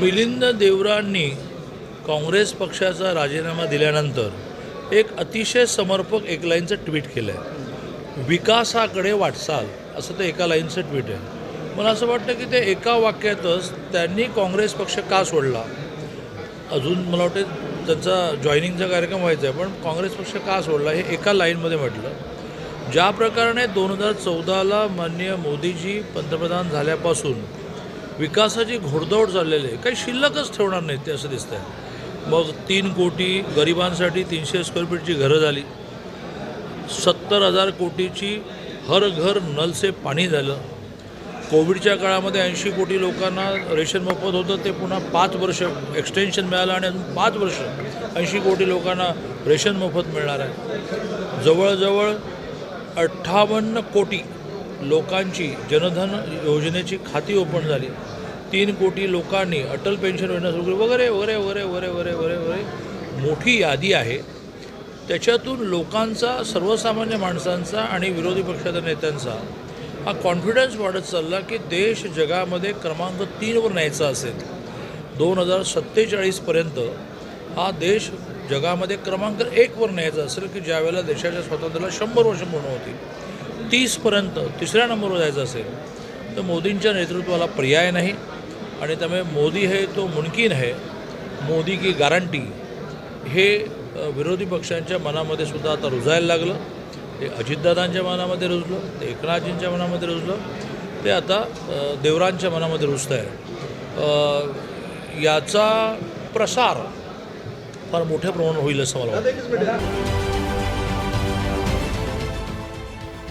मिलिंद देवरांनी काँग्रेस पक्षाचा राजीनामा दिल्यानंतर एक अतिशय समर्पक एक लाईनचं ट्विट केलं आहे विकासाकडे वाटचाल असं ते एका लाईनचं ट्विट आहे. मला असं वाटतं की ते एका वाक्यातच त्यांनी काँग्रेस पक्ष का सोडला? अजून मला वाटतं त्यांचा जॉईनिंगचा कार्यक्रम व्हायचा आहे पण काँग्रेस पक्ष का सोडला हे एका लाईनमध्ये म्हटलं. ज्या प्रकारे दोन हजार चौदाला माननीय मोदीजी पंतप्रधान झाल्यापासून विकासाची घोडदौड चाललेली आहे. काही शिल्लकच ठेवणार नाहीत ते असं दिसतंय. मग तीन कोटी गरिबांसाठी तीनशे स्क्वेअर फीटची घरं झाली. सत्तर हजार कोटीची हर घर नलसे पाणी झालं. कोविडच्या काळामध्ये ऐंशी कोटी लोकांना रेशन मोफत होतं ते पुन्हा पाच वर्ष एक्सटेन्शन मिळालं आणि अजून पाच वर्ष ऐंशी कोटी लोकांना रेशन मोफत मिळणार आहे. जवळजवळ अठ्ठावन्न कोटी लोकांची जनधन योजनेची खाती ओपन झाली. तीन कोटी लोकांनी अटल पेन्शन योजना सुरू केली. वगैरे वगैरे वगैरे वगैरे वगैरे वगैरे वगैरे मोठी यादी आहे. त्याच्यातून लोकांचा सर्वसामान्य माणसांचा आणि विरोधी पक्षाच्या नेत्यांचा हा कॉन्फिडन्स वाढत चालला की देश जगामध्ये क्रमांक तीनवर न्यायचा असेल. दोन हजार सत्तेचाळीसपर्यंत हा देश जगामध्ये क्रमांक एकवर न्यायचा असेल की ज्यावेळेला देशाच्या स्वातंत्र्याला शंभर वर्ष पूर्ण होती तीसपर्यंत तिसऱ्या नंबरवर जायचं असेल तर मोदींच्या नेतृत्वाला पर्याय नाही. आणि त्यामुळे मोदी हे तो मुमकिन है मोदी की गारंटी हे विरोधी पक्षांच्या मनामध्ये सुद्धा आता रुजायला लागलं. ते अजितदादांच्या मनामध्ये रुजलं ते एकनाथजींच्या मनामध्ये रुजलं ते आता देवरांच्या मनामध्ये रुजतं आहे याचा प्रसार फार मोठ्या प्रमाणात होईल असं मला वाटतं.